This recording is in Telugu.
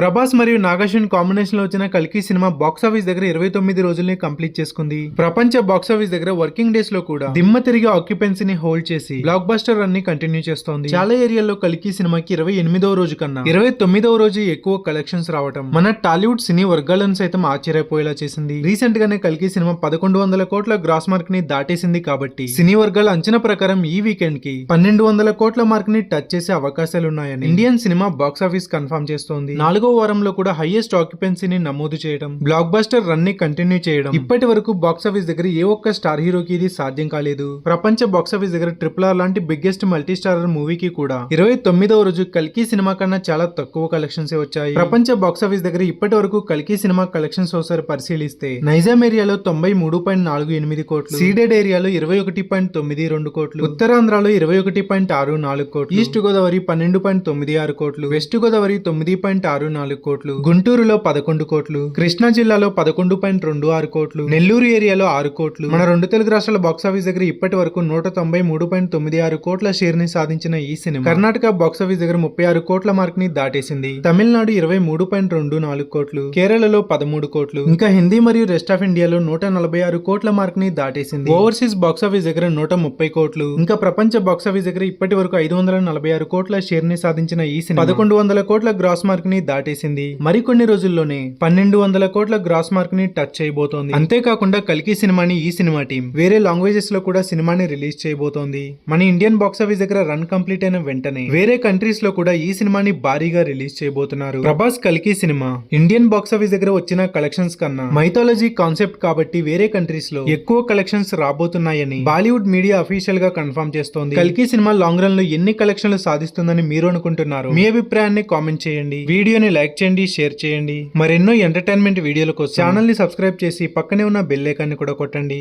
ప్రభాస్ మరియు నాగార్జున కాంబినేషన్లో వచ్చిన కల్కి సినిమా బాక్స్ ఆఫీస్ దగ్గర ఇరవై తొమ్మిది రోజుల్ని కంప్లీట్ చేసుకుంది. ప్రపంచ బాక్స్ ఆఫీస్ దగ్గర వర్కింగ్ డేస్లో కూడా దిమ్మ తిరిగి ఆక్యుపెన్సీని హోల్డ్ చేసి బ్లాక్ బస్టర్ రన్ని కంటిన్యూ చేస్తోంది. చాలా ఏరియాలో కల్కి సినిమాకి ఇరవై ఎనిమిదవ రోజు కన్నా ఇరవై తొమ్మిదవ రోజు ఎక్కువ కలెక్షన్స్ రావటం మన టాలీవుడ్ సినీ వర్గాలను సైతం ఆశ్చర్యపోయేలా చేసింది. రీసెంట్ గానే కల్కి సినిమా పదకొండు వందల కోట్ల గ్రాస్ మార్క్ని దాటేసింది కాబట్టి సినీ వర్గాల అంచనా ప్రకారం ఈ వీకెండ్కి పన్నెండు వందల కోట్ల మార్క్ని టచ్ చేసే అవకాశాలున్నాయని Indian cinema box office confirm చేస్తోంది. నాలుగో వారంలో కూడా హైయెస్ట్ ఆక్యుపెన్సీని నమోదు చేయడం బ్లాక్ బస్టర్ రన్ని కంటిన్యూ చేయడం. ఇప్పటి వరకు బాక్స్ ఆఫీస్ దగ్గర ఏ ఒక్క స్టార్ హీరోకి ఇది సాధ్యం కాలేదు. ప్రపంచ బాక్స్ ఆఫీస్ దగ్గర ట్రిపుల్ ఆర్ లాంటి బిగ్గెస్ట్ మల్టీ స్టారర్ మూవీకి కూడా. ఇరవై తొమ్మిదవ రోజు కల్కి సినిమా కన్నా చాలా తక్కువ కలెక్షన్స్ వచ్చాయి. ప్రపంచ బాక్స్ ఆఫీస్ దగ్గర ఇప్పటి వరకు కల్కి సినిమా కలెక్షన్స్ ఒకసారి పరిశీలిస్తే నైజాం ఏరియాలో తొంభై మూడు పాయింట్ నాలుగు ఎనిమిది కోట్లు సీడెడ్ ఏరియాలో ఇరవై ఒకటి పాయింట్ తొమ్మిది రెండు కోట్లు ఉత్తరాంధ్రలో ఇరవై ఒకటి పాయింట్ ఆరు నాలుగు కోట్లు ఈస్ట్ గోదావరి పన్నెండు పాయింట్ తొమ్మిది ఆరు కోట్లు వెస్ట్ గోదావరి తొమ్మిది పాయింట్ ఆరు నాలుగు నాలుగు కోట్లు. గుంటూరులో పదకొండు కోట్లు. కృష్ణా జిల్లాలో పదకొండు పాయింట్ రెండు ఆరు కోట్లు. నెల్లూరు ఏరియాలో ఆరు కోట్లు. మన రెండు తెలుగు రాష్ట్రాల బాక్స్ ఆఫీస్ దగ్గర ఇప్పటి వరకు నూట తొంభై మూడు పాయింట్ తొమ్మిది ఆరు కోట్ల షేర్ని సాధించిన ఈ సినిమా కర్ణాటక బాక్స్ ఆఫీస్ దగ్గర ముప్పై ఆరు కోట్ల మార్క్ని దాటేసింది. తమిళనాడు ఇరవై మూడు పాయింట్ రెండు నాలుగు కోట్లు. కేరళలో పదమూడు కోట్లు. ఇంకా హిందీ మరియు రెస్ట్ ఆఫ్ ఇండియాలో నూట నలభై ఆరు కోట్ల మార్క్ని దాటేసింది. ఓవర్సీస్ బాక్స్ ఆఫీస్ దగ్గర నూట ముప్పై కోట్లు. ఇంకా ప్రపంచ బాక్స్ ఆఫీస్ దగ్గర ఇప్పటి వరకు ఐదు వందల నలభై ఆరు కోట్ల షేర్ని సాధించిన ఈ సినిమా పదకొండు వందల కోట్ల గ్రాస్ మార్క్ని దాటి దాటేసింది మరికొన్ని రోజుల్లోనే పన్నెండు వందల కోట్ల గ్రాస్ మార్క్ని టచ్ చేయబోతోంది. అంతేకాకుండా కల్కి సినిమాని ఈ సినిమా టీం వేరే లాంగ్వేజెస్లో కూడా సినిమాని రిలీజ్ చేయబోతోంది. మన ఇండియన్ బాక్స్ ఆఫీస్ దగ్గర రన్ కంప్లీట్ అయిన వెంటనే వేరే కంట్రీస్లో కూడా ఈ సినిమాని భారీగా రిలీజ్ చేయబోతున్నారు. ప్రభాస్ కల్కి సినిమా ఇండియన్ బాక్స్ ఆఫీస్ దగ్గర వచ్చిన కలెక్షన్స్ కన్నా మైథాలజీ కాన్సెప్ట్ కాబట్టి వేరే కంట్రీస్లో ఎక్కువ కలెక్షన్స్ రాబోతున్నాయని బాలీవుడ్ మీడియా అఫీషియల్గా కన్ఫర్మ్ చేస్తోంది. కల్కి సినిమా లాంగ్ రన్లో ఎన్ని కలెక్షన్లు సాధిస్తుందని మీరు అనుకుంటున్నారు? మీ అభిప్రాయాన్ని కామెంట్ చేయండి. వీడియోని లైక్ చేయండి షేర్ చేయండి. మరెన్నో ఎంటర్టైన్మెంట్ వీడియోల కోసం ఛానల్ని సబ్స్క్రైబ్ చేసి పక్కనే ఉన్న బెల్ ఐకాన్ని కూడా కొట్టండి.